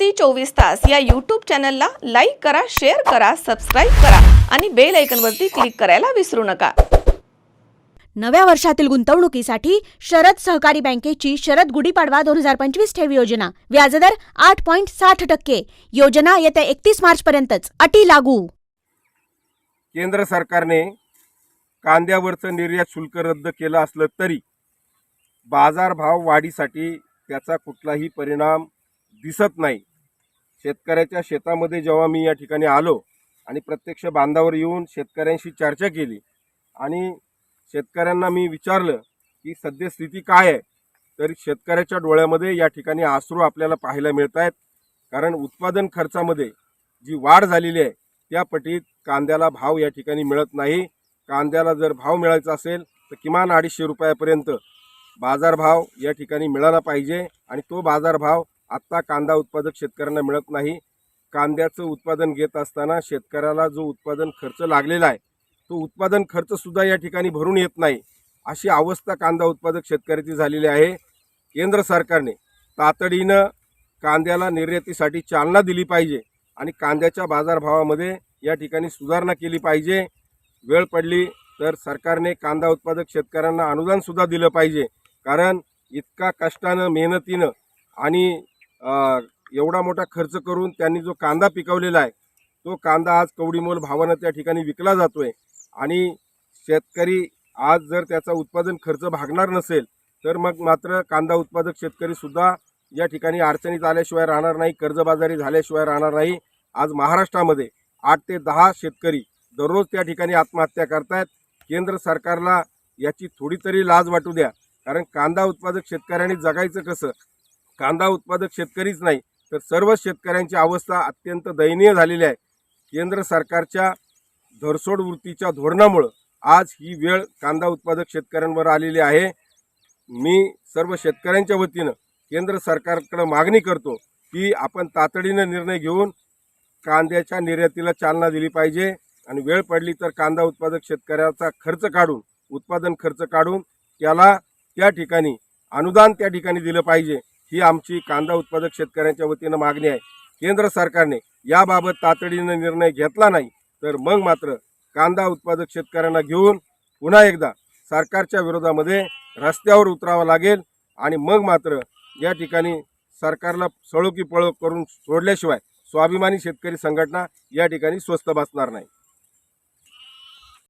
C चोवीस तास या यूट्यूब चॅनलला लाईक करा शेअर करा सबस्क्राईब करा आणि बेल ऐकनवरती क्लिक करायला विसरू नका. नव्या वर्षातील गुंतवणुकीसाठी शरद सहकारी बँकेची शरद गुढीपाडवा दोन हजार पंचवीस ठेव योजना. व्याजदर आठ पॉईंट साठ टक्के. योजना येत्या एकतीस मार्च पर्यंतच अटी लागू. केंद्र सरकारने कांद्यावरचं निर्यात शुल्क रद्द केलं असलं तरी बाजारभाव वाढीसाठी त्याचा कुठलाही परिणाम दिसत नाही. शेतकऱ्याच्या शेतामध्ये जेव्हा मी या ठिकाणी आलो आणि प्रत्यक्ष बांधावर येऊन शेतकऱ्यांशी चर्चा केली आणि शेतकऱ्यांना मी विचारलं की सद्यस्थिती काय आहे तर शेतकऱ्याच्या डोळ्यामध्ये या ठिकाणी आसरू आपल्याला पाहायला मिळत आहेत. कारण उत्पादन खर्चामध्ये जी वाढ झालेली आहे त्या पटीत कांद्याला भाव या ठिकाणी मिळत नाही. कांद्याला जर भाव मिळायचा असेल तर किमान अडीचशे रुपयापर्यंत बाजारभाव या ठिकाणी मिळाला पाहिजे आणि तो बाजारभाव आत्ता कांदा उत्पादक शेतकऱ्यांना मिळत नाही. कांद्याचं उत्पादन घेत असताना शेतकऱ्याला जो उत्पादन खर्च लागलेला आहे तो उत्पादन खर्चसुद्धा या ठिकाणी भरून येत नाही. अशी अवस्था कांदा उत्पादक शेतकऱ्याची झालेली आहे. केंद्र सरकारने तातडीनं कांद्याला निर्यातीसाठी चालना दिली पाहिजे आणि कांद्याच्या बाजारभावामध्ये या ठिकाणी सुधारणा केली पाहिजे. वेळ पडली तर सरकारने कांदा उत्पादक शेतकऱ्यांना अनुदानसुद्धा दिलं पाहिजे. कारण इतका कष्टानं मेहनतीनं आणि एवढा मोठा खर्च करून त्यांनी जो कांदा पिकवलेला आहे तो कांदा आज कवडीमोल भावानं त्या ठिकाणी विकला जातोय. आणि शेतकरी आज जर त्याचा उत्पादन खर्च भागणार नसेल तर मग मात्र कांदा उत्पादक शेतकरीसुद्धा या ठिकाणी अडचणीत आल्याशिवाय राहणार नाही कर्जबाजारी झाल्याशिवाय राहणार नाही. आज महाराष्ट्रामध्ये आठ ते दहा शेतकरी दररोज त्या ठिकाणी आत्महत्या करतायत. केंद्र सरकारला याची थोडी तरी लाज वाटू द्या कारण कांदा उत्पादक शेतकऱ्यांनी जगायचं कसं? कांदा उत्पादक शेतकरीच नाही तर सर्व शेतकऱ्यांची अवस्था अत्यंत दयनीय झालेली आहे. केंद्र सरकारच्या धरसोड वृत्तीच्या धोरणामुळं आज ही वेळ कांदा उत्पादक शेतकऱ्यांवर आलेली आहे. मी सर्व शेतकऱ्यांच्या वतीनं केंद्र सरकारकडे मागणी करतो की आपण तातडीनं निर्णय घेऊन कांद्याच्या निर्यातीला चालना दिली पाहिजे आणि वेळ पडली तर कांदा उत्पादक शेतकऱ्याचा खर्च काढून उत्पादन खर्च काढून त्याला त्या ठिकाणी अनुदान त्या ठिकाणी दिलं पाहिजे. ही आमची कांदा उत्पादक शेतकऱ्यांच्या वतीनं मागणी आहे. केंद्र सरकारने याबाबत तातडीनं निर्णय घेतला नाही तर मग मात्र कांदा उत्पादक शेतकऱ्यांना घेऊन पुन्हा एकदा सरकारच्या विरोधामध्ये रस्त्यावर उतरावं लागेल आणि मग मात्र या ठिकाणी सरकारला सळोकी पळो करून सोडल्याशिवाय स्वाभिमानी शेतकरी संघटना या ठिकाणी स्वस्त बसणार नाही.